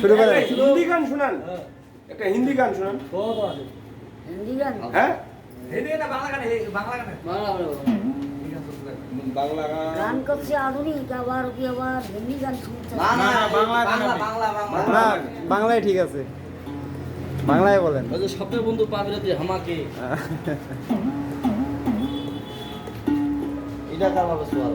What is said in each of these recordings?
শুরু করেন হিন্দি গান শোনান। একটা হিন্দি গান শোনান। হিন্দি গান? হ্যাঁ? বাংলা গান গান করছে আধুনিক আবার কি আবার হিন্দি গান শুনছে না, না, বাংলা গান হবে। না বাংলায় ঠিক আছে। বাংলায় বলেন। ওই যে স্বপ্নের বন্ধু পাবে তুই আমাকে এটা কার ভাবে সোয়াল?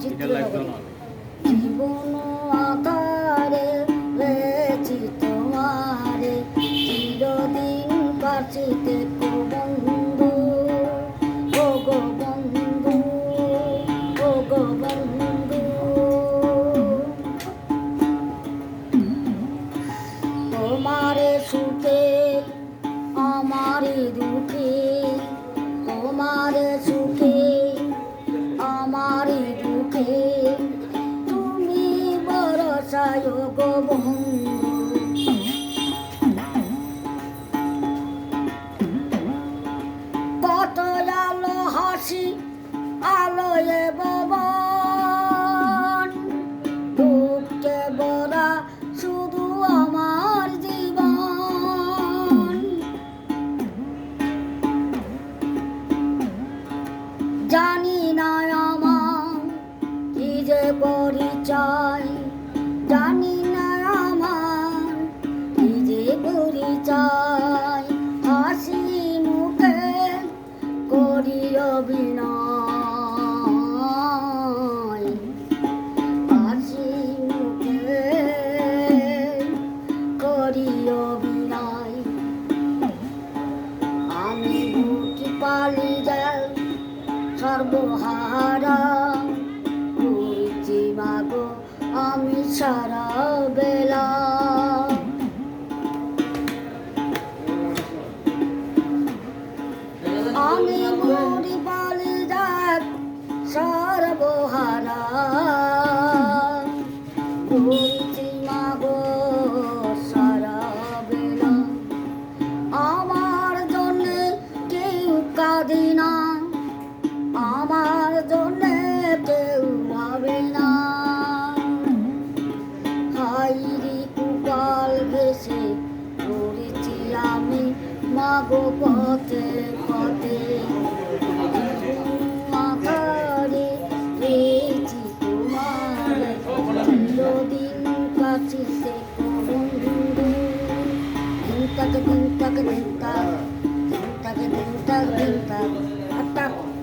চিত্র এটা জীবন তোমারে চিরদিন বন্ধু ও গো বন্ধু ও গো বন্ধু। তোমারে সুখে আমারে দুঃখে গো অভিনয়। হাসি মুখে করি অভিনয়। আমি বুটি পালি যাই সর্বহারা। মাগো আমি সারা বেলা। আমার জন্য কেউ ভাবে না। হাইরি কুকাল ঘেসে পড়েছি আমি মাগো পথে। Tag-tag-tag-tag-tag-tag At ako